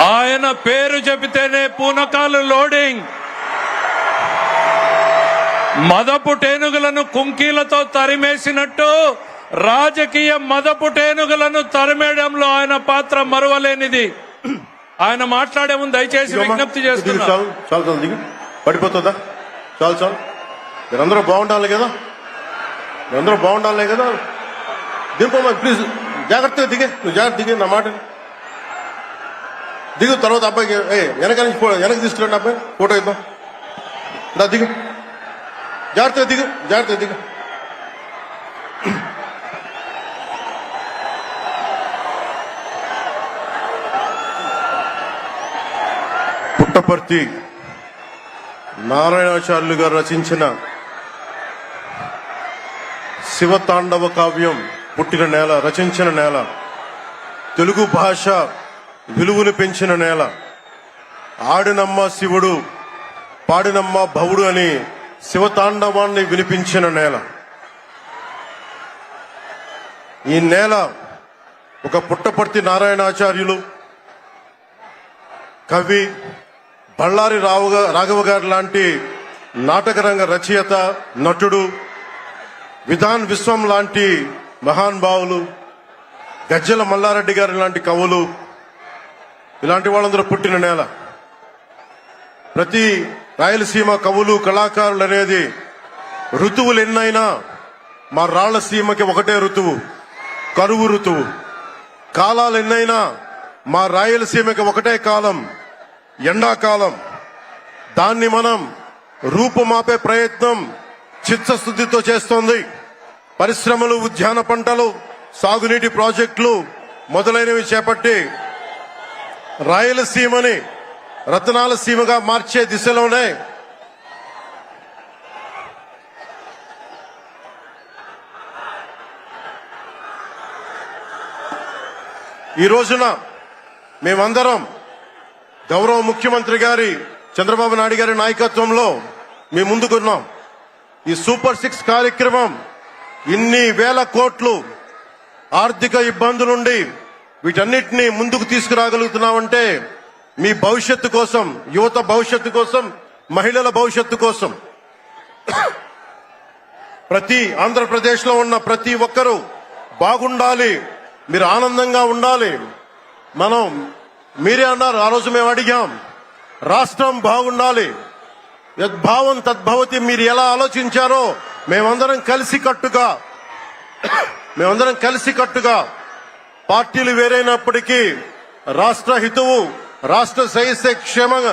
ఆయన పేరు చెబితేనే పూనకాలు లోడింగ్. మదపు టేనుగులను కుంకీలతో తరిమేసినట్టు రాజకీయ మదపు టేనుగులను తరిమేయడంలో ఆయన పాత్ర మరువలేనిది. ఆయన మాట్లాడే ముందు దయచేసి విజ్ఞప్తి చేస్తున్నా. చాలు చాలు చాలు దిగు. పడిపోతుందా? చాలు చాలు. మీరందరూ బాగుండాలి కదా? మీరందరూ బాగుండాలి కదా? దింపమ్మా ప్లీజ్ జాగ్రత్తగా దిగే నువ్వు జాగ్రత్త దిగే నా మాట. విను. దిగు తర్వాత అబ్బాయికి ఏ వెనక నుంచి వెనక వెనక్కి తీసుకురండి అబ్బాయి. ఫోటో ఇద్దాం దా దిగు. జాగ్రత్తగా దిగు జాగ్రత్తగా దిగు. పుట్టపర్తి నారాయణాచార్యులు గారు రచించిన శివతాండవ కావ్యం పుట్టిన నేల రచించిన నేల. తెలుగు భాష విలువలు పెంచిన నేల. ఆడినమ్మ శివుడు పాడినమ్మ భవుడు అని శివతాండవాన్ని వినిపించిన నేల. ఈ నేల ఒక పుట్టపర్తి నారాయణాచార్యులు కవి బళ్ళారి రావు రాఘవ గారు లాంటి నాటకరంగ రచయిత నటుడు విధాన్ విశ్వం లాంటి మహానుభావులు గజ్జల మల్లారెడ్డి గారి లాంటి కవులు ఇలాంటి వాళ్ళందరూ పుట్టిన నేల. ప్రతి రాయలసీమ కవులు కళాకారులు అనేది ఋతువులు ఎన్నైనా మా రాళ్ళసీమకి ఒకటే ఋతువు కరువు ఋతువు. కాలాలు ఎన్నైనా మా రాయలసీమకి ఒకటే కాలం ఎండాకాలం. దాన్ని మనం రూపుమాపే ప్రయత్నం చిత్తశుద్ధితో చేస్తోంది. పరిశ్రమలు ఉద్యాన పంటలు సాగునీటి ప్రాజెక్టులు మొదలైనవి చేపట్టి రాయలసీమని రతనాల సీమగా మార్చే దిశలోనే ఈ రోజున మేమందరం గౌరవ ముఖ్యమంత్రి గారి చంద్రబాబు నాయుడు గారి నాయకత్వంలో మీ ముందుకున్నాం. ఈ సూపర్ సిక్స్ కార్యక్రమం ఇన్ని వేల కోట్లు ఆర్థిక ఇబ్బందులుండి వీటన్నిటినీ ముందుకు తీసుకురాగలుగుతున్నామంటే మీ భవిష్యత్తు కోసం యువత భవిష్యత్తు కోసం మహిళల భవిష్యత్తు కోసం. ప్రతి ఆంధ్రప్రదేశ్లో ఉన్న ప్రతి ఒక్కరూ బాగుండాలి మీరు ఆనందంగా ఉండాలి. మనం మీరే అన్నారు ఆ రోజు మేము అడిగాం రాష్ట్రం బాగుండాలి. యద్భావం తద్భవతి మీరు ఎలా ఆలోచించారో మేమందరం కలిసి కట్టుగా మేమందరం కలిసి కట్టుగా పార్టీలు వేరైనప్పటికీ రాష్ట్ర హితువు రాష్ట్ర శ్రేయస్సే క్షేమంగా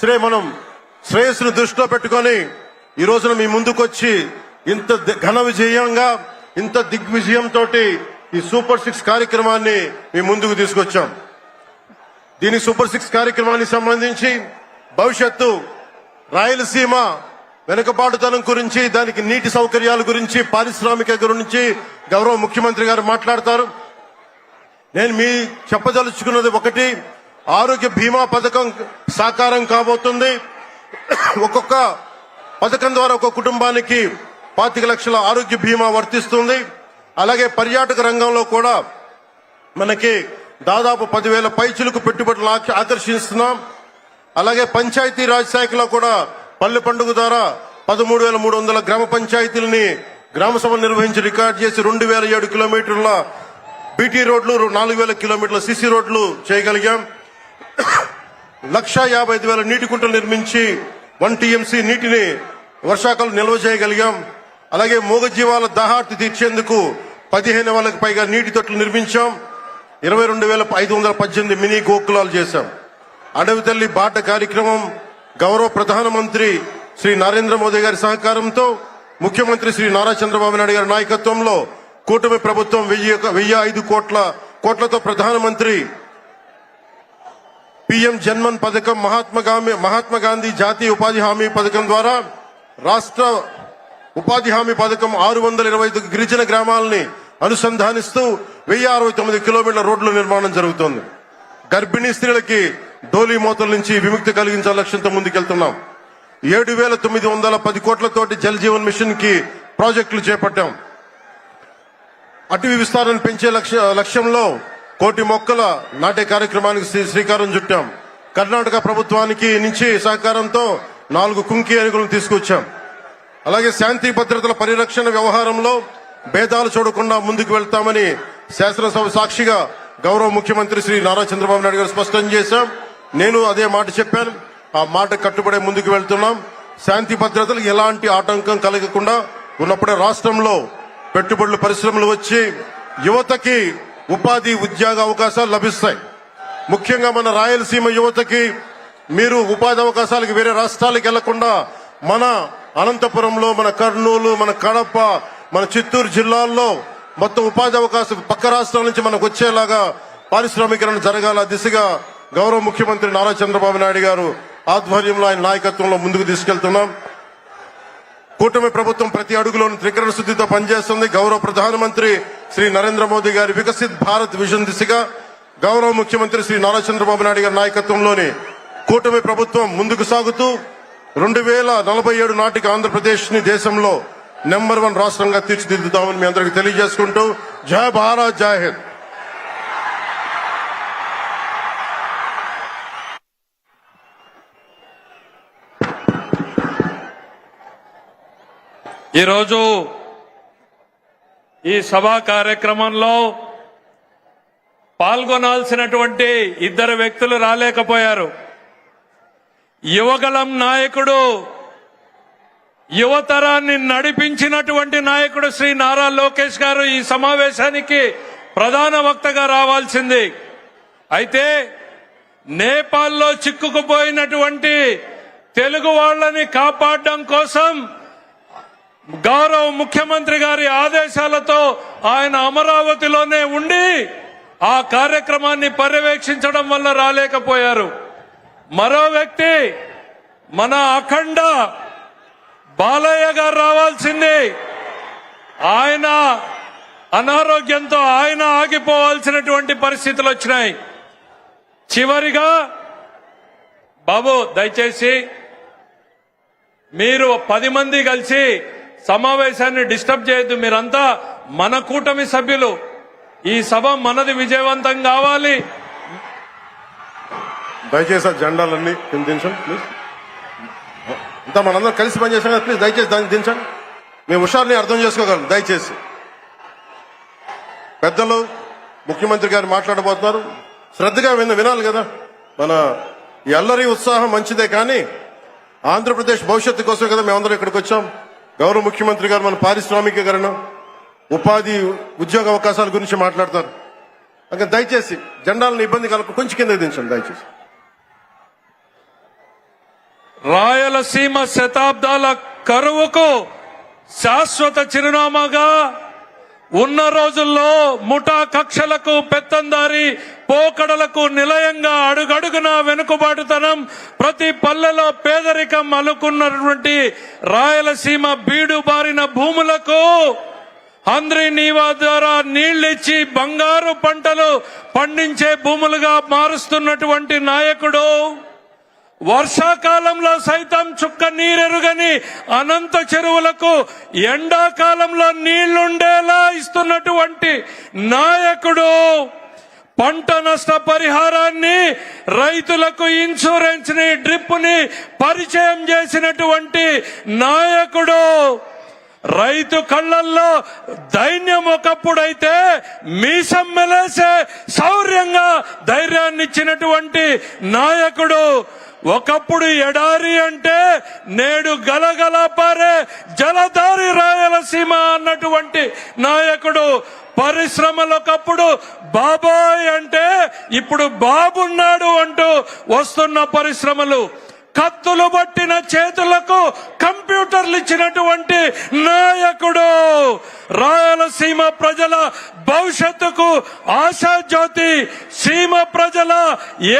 శ్రే మనం శ్రేయస్సును దృష్టిలో పెట్టుకొని ఈ రోజున మీ ముందుకొచ్చి ఇంత ది- ఘన విజయంగా ఇంత దిగ్విజయంతో ఈ సూపర్ సిక్స్ కార్యక్రమాన్ని మీ ముందుకు తీసుకొచ్చాం. దీని సూపర్ సిక్స్ కార్యక్రమానికి సంబంధించి భవిష్యత్తు రాయలసీమ వెనుకబాటుతనం గురించి దానికి నీటి సౌకర్యాల గురించి పారిశ్రామిక గురించి గౌరవ ముఖ్యమంత్రి గారు మాట్లాడతారు. నేను మీ చెప్పదలుచుకున్నది ఒకటి ఆరోగ్య బీమా పథకం సాకారం కాబోతుంది. ఒక్కొక్క పథకం ద్వారా ఒక కుటుంబానికి పాతిక లక్షల ఆరోగ్య బీమా వర్తిస్తుంది. అలాగే పర్యాటక రంగంలో కూడా మనకి దాదాపు పదివేల పైచులకు పెట్టుబడులు ఆకర్షిస్తున్నాం. అలాగే పంచాయతీ రాజ్ శాఖలో కూడా పల్లె పండుగ ద్వారా పదమూడు వేల మూడు వందల గ్రామ పంచాయతీలని గ్రామ సభ నిర్వహించి రికార్డ్ చేసి రెండు వేల ఏడు కిలోమీటర్ల బీటీ రోడ్లు నాలుగు వేల కిలోమీటర్ల సిసి రోడ్లు చేయగలిగాం. లక్ష యాభై ఐదు వేల నీటి కుంటలు నిర్మించి వన్ టీఎంసీ నీటిని వర్షాకాలం నిల్వ చేయగలిగాం. అలాగే మూగజీవాల దాహార్తి తీర్చేందుకు పదిహేను వేలకు పైగా నీటి తొట్లు నిర్మించాం. ఇరవై రెండు వేల ఐదు వందల పద్దెనిమిది మినీ గోకులాలు చేశాం. అడవి తల్లి బాట కార్యక్రమం గౌరవ ప్రధానమంత్రి శ్రీ నరేంద్ర మోదీ గారి సహకారంతో ముఖ్యమంత్రి శ్రీ నారా చంద్రబాబు నాయుడు గారి నాయకత్వంలో కూటమి ప్రభుత్వం వెయ్యి వెయ్యి ఐదు కోట్ల కోట్లతో ప్రధానమంత్రి పిఎం జన్మన్ పథకం మహాత్మా గాంధీ మహాత్మా గాంధీ జాతీయ ఉపాధి హామీ పథకం ద్వారా రాష్ట్ర ఉపాధి హామీ పథకం ఆరు వందల ఇరవై ఐదు గిరిజన గ్రామాలని అనుసంధానిస్తూ వెయ్యి అరవై తొమ్మిది కిలోమీటర్ల రోడ్ల నిర్మాణం జరుగుతోంది. గర్భిణీ స్త్రీలకి డోలీ మూతల నుంచి విముక్తి కలిగించాల లక్ష్యంతో ముందుకెళ్తున్నాం. ఏడు వేల తొమ్మిది వందల పది కోట్లతోటి జల్ జీవన్ మిషన్కి ప్రాజెక్టులు చేపట్టాం. అటవీ విస్తారాన్ని పెంచే లక్ష్య లక్ష్యంలో కోటి మొక్కల నాటే కార్యక్రమానికి శ్రీ- శ్రీకారం చుట్టాం. కర్ణాటక ప్రభుత్వానికి నుంచి సహకారంతో నాలుగు కుంకి ఏనుగులను తీసుకొచ్చాం. అలాగే శాంతి భద్రతల పరిరక్షణ వ్యవహారంలో భేదాలు చూడకుండా ముందుకు వెళ్తామని శాసనసభ సాక్షిగా గౌరవ ముఖ్యమంత్రి శ్రీ నారా చంద్రబాబు నాయుడు గారు స్పష్టం చేశాం. నేను అదే మాట చెప్పాను. ఆ మాట కట్టుబడే ముందుకు వెళ్తున్నాం. శాంతి భద్రతలకు ఎలాంటి ఆటంకం కలగకుండా ఉన్నప్పుడే రాష్ట్రంలో పెట్టుబడులు పరిశ్రమలు వచ్చి యువతకి ఉపాధి ఉద్యోగ అవకాశాలు లభిస్తాయి. ముఖ్యంగా మన రాయలసీమ యువతకి మీరు ఉపాధి అవకాశాలకు వేరే రాష్ట్రాలకు వెళ్ళకుండా మన అనంతపురంలో మన కర్నూలు మన కడప మన చిత్తూరు జిల్లాల్లో మొత్తం ఉపాధి అవకాశం పక్క రాష్ట్రాల నుంచి మనకు వచ్చేలాగా పారిశ్రామికరణ జరగాల దిశగా గౌరవ ముఖ్యమంత్రి నారా చంద్రబాబు నాయుడు గారు ఆధ్వర్యంలో ఆయన నాయకత్వంలో ముందుకు తీసుకెళ్తున్నాం. కూటమి ప్రభుత్వం ప్రతి అడుగులోను త్రికరణ శుద్ధితో పనిచేస్తుంది. గౌరవ ప్రధానమంత్రి శ్రీ నరేంద్ర మోదీ గారి వికసిత్ భారత్ విజన్ దిశగా గౌరవ ముఖ్యమంత్రి శ్రీ నారా చంద్రబాబు నాయుడు గారి నాయకత్వంలోని కూటమి ప్రభుత్వం ముందుకు సాగుతూ రెండు వేల నలభై ఏడు నాటికి ఆంధ్రప్రదేశ్ని దేశంలో నెంబర్ వన్ రాష్ట్రంగా తీర్చిదిద్దుతామని మీ అందరికి తెలియజేసుకుంటూ జై భారత్ జై హింద్. ఈరోజు ఈ సభా కార్యక్రమంలో పాల్గొనాల్సినటువంటి ఇద్దరు వ్యక్తులు రాలేకపోయారు. యువగలం నాయకుడు యువతరాన్ని నడిపించినటువంటి నాయకుడు శ్రీ నారా లోకేష్ గారు ఈ సమావేశానికి ప్రధాన వక్తగా రావాల్సింది. అయితే నేపాల్లో చిక్కుకుపోయినటువంటి తెలుగు వాళ్ళని కాపాడడం కోసం గౌరవ ముఖ్యమంత్రి గారి ఆదేశాలతో ఆయన అమరావతిలోనే ఉండి ఆ కార్యక్రమాన్ని పర్యవేక్షించడం వల్ల రాలేకపోయారు. మరో వ్యక్తి మన అఖండ బాలయ్య గారు రావాల్సింది. ఆయన అనారోగ్యంతో ఆయన ఆగిపోవాల్సినటువంటి పరిస్థితులు వచ్చినాయి. చివరిగా బాబు దయచేసి మీరు పది మంది కలిసి సమావేశాన్ని డిస్టర్బ్ చేయొద్దు. మీరంతా మన కూటమి సభ్యులు. ఈ సభ మనది విజయవంతం కావాలి. దయచేసి ఆ జెండాలన్నీ కింద దించండి ప్లీజ్ అంతా మనందరం కలిసి పనిచేసాం కదా ప్లీజ్ దయచేసి దాన్ని దించండి. మేము హుషారుని అర్థం చేసుకోగలం దయచేసి. పెద్దలు ముఖ్యమంత్రి గారు మాట్లాడబోతున్నారు. శ్రద్ధగా విన్న వినాలి కదా. మన ఎల్లరి ఉత్సాహం మంచిదే కానీ ఆంధ్రప్రదేశ్ భవిష్యత్తు కోసం కదా మేమందరం ఇక్కడికి వచ్చాం. గౌరవ ముఖ్యమంత్రి గారు మన పారిశ్రామికీకరణ ఉపాధి ఉద్యోగ అవకాశాల గురించి మాట్లాడతారు. ఇంకా దయచేసి జెండాలను ఇబ్బంది కలప కొంచెం కింద దించండి దయచేసి. రాయలసీమ శతాబ్దాల కరువుకు శాశ్వత చిరునామాగా ఉన్న రోజుల్లో ముఠా కక్షలకు పెత్తందారి పోకడలకు నిలయంగా అడుగడుగున వెనుకబాటుతనం ప్రతి పల్లెలో పేదరికం అలుకున్నటువంటి రాయలసీమ బీడు బారిన భూములకు హంద్రి నీవా ద్వారా నీళ్ళిచ్చి బంగారు పంటలు పండించే భూములుగా మారుస్తున్నటువంటి నాయకుడు. వర్షాకాలంలో సైతం చుక్క నీరెరుగని అనంత చెరువులకు ఎండాకాలంలో నీళ్ళుండేలా ఇస్తున్నటువంటి నాయకుడు. పంట నష్ట పరిహారాన్ని రైతులకు ఇన్సూరెన్స్ని డ్రిప్ని పరిచయం చేసినటువంటి నాయకుడు రైతు కళ్ళల్లో దైన్యం ఒకప్పుడైతే మీసం మెలేసే శౌర్యంగా ధైర్యాన్ని ఇచ్చినటువంటి నాయకుడు ఒకప్పుడు ఎడారి అంటే నేడు గలగల పారే జలధారి రాయలసీమ అన్నటువంటి నాయకుడు. పరిశ్రమలు ఒకప్పుడు బాబాయ్ అంటే ఇప్పుడు బాబున్నాడు అంటూ వస్తున్న పరిశ్రమలు. కత్తులు పట్టిన చేతులకు కంప్యూటర్లు ఇచ్చినటువంటి నాయకుడు. రాయలసీమ ప్రజల భవిష్యత్తుకు ఆశాజ్యోతి సీమ ప్రజల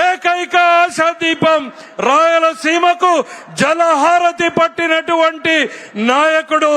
ఏకైక ఆశాదీపం రాయలసీమకు జలహారతి పట్టినటువంటి నాయకుడు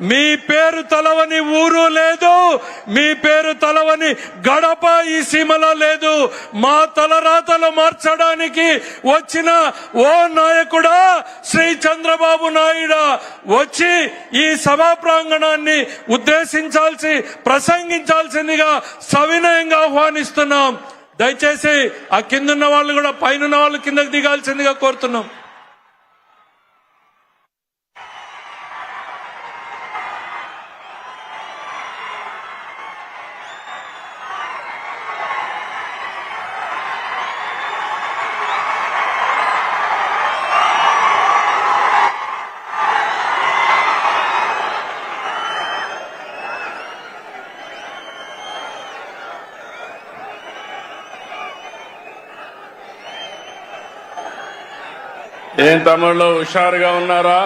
మీ పేరు తలవని ఊరు లేదు మీ పేరు తలవని గడప ఈ సీమలో లేదు. మా తలరాతలు మార్చడానికి వచ్చిన ఓ నాయకుడా శ్రీ చంద్రబాబు నాయుడా. వచ్చి ఈ సభా ప్రాంగణాన్ని ఉద్దేశించాల్సి ప్రసంగించాల్సిందిగా సవినయంగా ఆహ్వానిస్తున్నాం. దయచేసి ఆ కిందున్న వాళ్ళు కూడా పైన వాళ్ళు కిందకు దిగాల్సిందిగా కోరుతున్నాం. నేను తమిళలో హుషారుగా ఉన్నారా?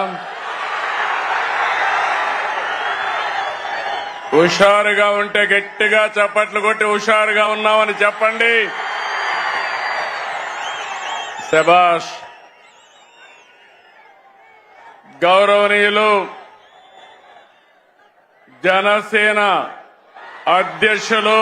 హుషారుగా ఉంటే గట్టిగా చప్పట్లు కొట్టి హుషారుగా ఉన్నామని చెప్పండి. శబాష్ గౌరవనీయులు జనసేన అధ్యక్షులు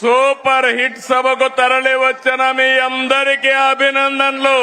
సూపర్ హిట్ సభకు తరలి వచ్చిన మీ అందరికీ అభినందనలు.